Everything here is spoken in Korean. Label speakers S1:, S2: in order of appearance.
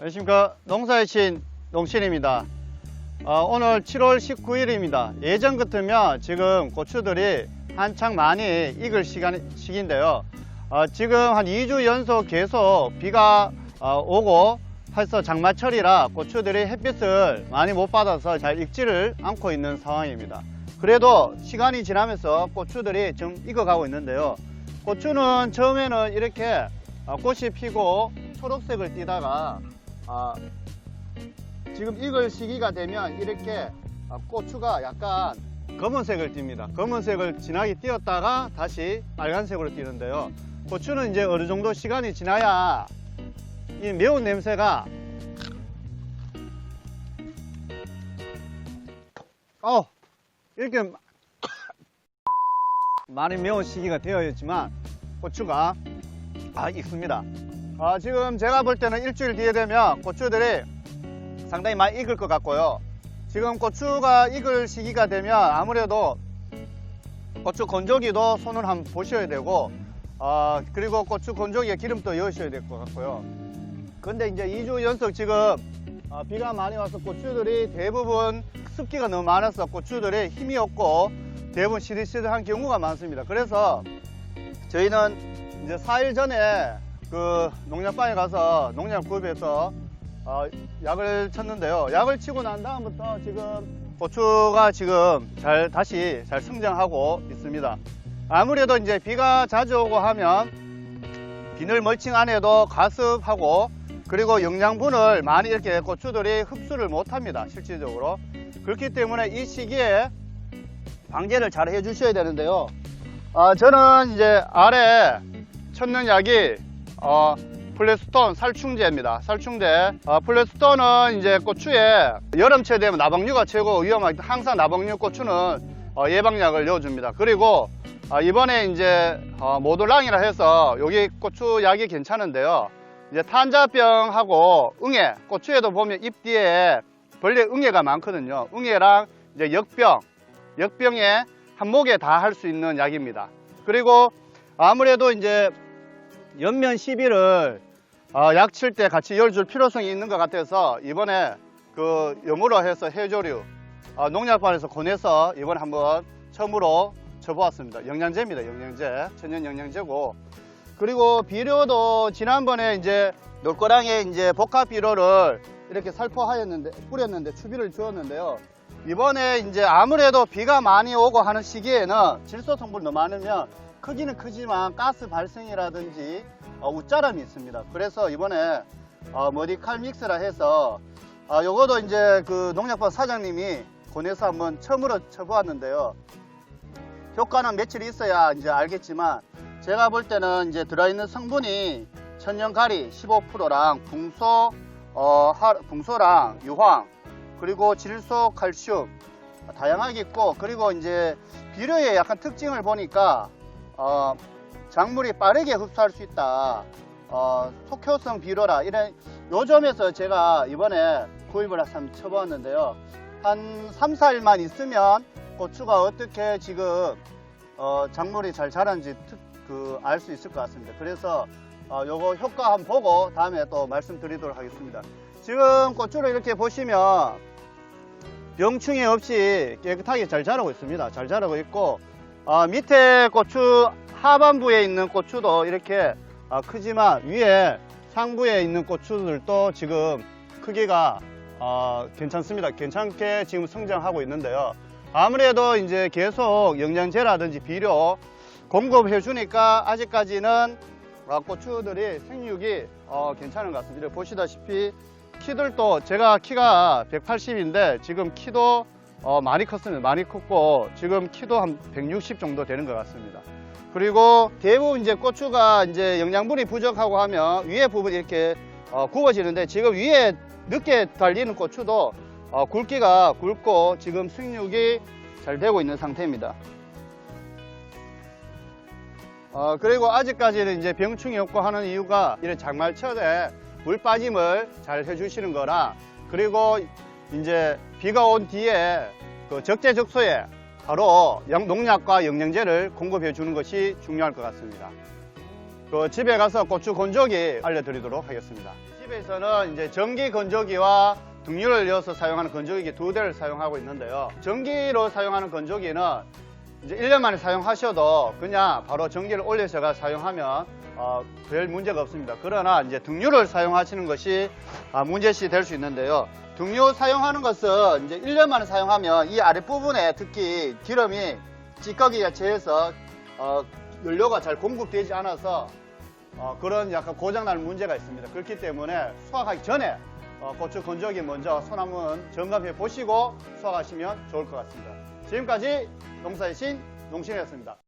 S1: 안녕하십니까. 농사의 신 농신입니다. 어, 오늘 7월 19일입니다. 예전 같으면 지금 고추들이 한창 많이 익을 시간, 시기인데요. 어, 지금 한 2주 연속 계속 비가 어, 오고 해서 장마철이라 고추들이 햇빛을 많이 못 받아서 잘 익지를 않고 있는 상황입니다. 그래도 시간이 지나면서 고추들이 좀 익어가고 있는데요. 고추는 처음에는 이렇게 어, 꽃이 피고 초록색을 띠다가 아, 지금 익을 시기가 되면 이렇게 아, 고추가 약간 검은색을 띱니다. 검은색을 진하게 띄었다가 다시 빨간색으로 띄는데요. 고추는 이제 어느 정도 시간이 지나야 이 매운 냄새가 어 이렇게 많이 매운 시기가 되어 있지만 고추가 아 익습니다. 아, 지금 제가 볼 때는 일주일 뒤에 되면 고추들이 상당히 많이 익을 것 같고요. 지금 고추가 익을 시기가 되면 아무래도 고추 건조기도 손을 한번 보셔야 되고, 아, 그리고 고추 건조기에 기름도 넣으셔야 될 것 같고요. 근데 이제 2주 연속 지금 아, 비가 많이 와서 고추들이 대부분 습기가 너무 많아서 고추들이 힘이 없고 대부분 시들시들한 경우가 많습니다. 그래서 저희는 이제 4일 전에 그 농약방에 가서 농약 구입해서 어, 약을 쳤는데요. 약을 치고 난 다음부터 지금 고추가 지금 잘 다시 잘 성장하고 있습니다. 아무래도 이제 비가 자주 오고 하면 비늘 멀칭 안에도 가습하고 그리고 영양분을 많이 이렇게 고추들이 흡수를 못합니다. 실질적으로 그렇기 때문에 이 시기에 방제를 잘 해주셔야 되는데요. 아, 저는 이제 아래 쳤는 약이 어, 플레스톤 살충제입니다. 살충제. 어, 플레스톤은 이제 고추에 여름철 되면 나방류가 최고 위험하기 항상 나방류 고추는 어, 예방약을 넣어줍니다. 그리고 어, 이번에 이제 어, 모돌랑이라 해서 여기 고추 약이 괜찮은데요. 이제 탄자병하고 응애, 고추에도 보면 잎 뒤에 벌레 응애가 많거든요. 응애랑 이제 역병, 역병에 한목에 다 할 수 있는 약입니다. 그리고 아무래도 이제 연면 시비를 어, 약칠 때 같이 열줄 필요성이 있는 것 같아서 이번에 그 염으로 해서 해조류 어, 농약반에서 권해서 이번에 한번 처음으로 쳐보았습니다. 영양제입니다. 영양제 천연 영양제고 그리고 비료도 지난번에 이제 놀거랑에 이제 복합 비료를 이렇게 살포하였는데 뿌렸는데 추비를 주었는데요. 이번에 이제 아무래도 비가 많이 오고 하는 시기에는 질소 너무 많으면 크기는 크지만 가스 발생이라든지 어, 웃자람이 있습니다. 그래서 이번에 어, 머리칼 믹스라 해서 어, 요거도 이제 그 농약반 사장님이 권해서 한번 처음으로 쳐보았는데요. 효과는 며칠 있어야 이제 알겠지만 제가 볼 때는 이제 들어있는 성분이 천연가리 15%랑 붕소, 어, 하- 붕소랑 유황 그리고 질소, 칼슘 다양하게 있고 그리고 이제 비료의 약간 특징을 보니까 어, 작물이 빠르게 흡수할 수 있다. 어, 속효성 비료라 이런 요점에서 제가 이번에 구입을 한번 쳐보았는데요. 한 3, 4일만 있으면 고추가 어떻게 지금 어, 작물이 잘 자란지 그 알 수 있을 것 같습니다. 그래서 어, 요거 효과 한번 보고 다음에 또 말씀드리도록 하겠습니다. 지금 고추를 이렇게 보시면 병충해 없이 깨끗하게 잘 자라고 있습니다. 잘 자라고 있고 어, 밑에 고추 하반부에 있는 고추도 이렇게 어, 크지만 위에 상부에 있는 고추들도 지금 크기가 어, 괜찮습니다. 괜찮게 지금 성장하고 있는데요. 아무래도 이제 계속 영양제라든지 비료 공급해 주니까 아직까지는 어, 고추들이 생육이 어, 괜찮은 것 같습니다. 보시다시피 키들도 제가 키가 180인데 지금 키도 어, 많이 컸습니다. 많이 컸고 지금 키도 한 160 정도 되는 것 같습니다. 그리고 대부분 이제 고추가 이제 영양분이 부족하고 하면 위에 부분이 이렇게 어, 굽어지는데 지금 위에 늦게 달리는 고추도 어, 굵기가 굵고 지금 생육이 잘 되고 있는 상태입니다. 어, 그리고 아직까지는 이제 병충이 없고 하는 이유가 이런 장말철에 물 빠짐을 잘 해주시는 거라 그리고 이제 비가 온 뒤에 그 적재적소에 바로 영- 농약과 영양제를 공급해 주는 것이 중요할 것 같습니다. 그 집에 가서 고추 건조기 알려드리도록 하겠습니다. 집에서는 이제 전기 건조기와 등유를 이어서 사용하는 건조기 두 대를 사용하고 있는데요. 전기로 사용하는 건조기는 이제 1년 만에 사용하셔도 그냥 바로 전기를 올려서가 사용하면 어, 별 문제가 없습니다. 그러나 이제 등유를 사용하시는 것이 아, 문제시 될 수 있는데요. 등유 사용하는 것은 이제 1년 만에 사용하면 이 아랫부분에 특히 기름이 찌꺼기가 채해서 어, 연료가 잘 공급되지 않아서 어, 그런 약간 고장나는 문제가 있습니다. 그렇기 때문에 수확하기 전에 어, 고추 건조기 먼저 손 한번 점검해 보시고 수확하시면 좋을 것 같습니다. 지금까지 농사의 신 농신이었습니다.